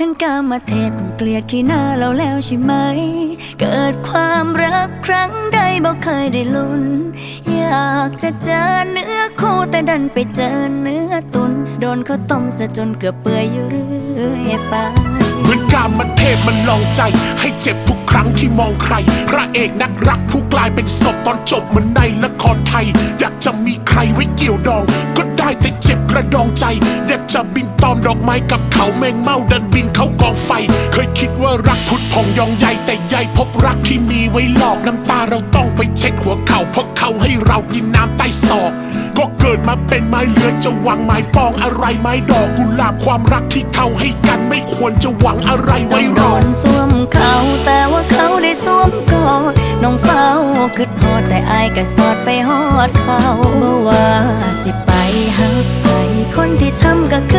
ทั้งกามาเทศคงเกลียดขี้หน้าเราแล้วใช่ไหม เกิดความรักครั้งใดบอกเคยได้ลุ้น อยากจะเจอเนื้อคู่แต่ดันไปเจอเนื้อตุน โดนเขาต้มซะจนเกือบเปื่อยอยู่เรื่อยไปเหมือนการมันเทพมันลองใจ ให้เจ็บทุกครั้งที่มองใคร พระเอกนักรักผู้กลายเป็นศพตอนจบเหมือนในละครไทย อยากจะมีใครไว้เกี่ยวดอง ก็ได้แต่เจ็บ กระดองใจอยากจะบินตอมดอกไม้กับเขาแมงเมาดันบินเขากองไฟ เคยคิดว่ารักพุดพองยองใหญ่แต่ใหญ่พบรักที่มีไว้หลอกน้ำตาเราต้องไปเช็ดหัวเขาเพราะเขาให้เรากินน้ำใต้ศอกก็เกิดมาเป็นไม้เลื้อยจะหวังไม้ปองอะไรไม้ดอกกุหลาบความรักที่เขาให้กันไม่ควรจะหวังอะไรไว้รโดอนสวมเขาแต่ว่าเขาได้สวมกอดน้องเฝ้าคิดฮอดแต่อายก็สอดไปฮอดเขาเมื่อว่าสิไปหัก คนที่ทำกับ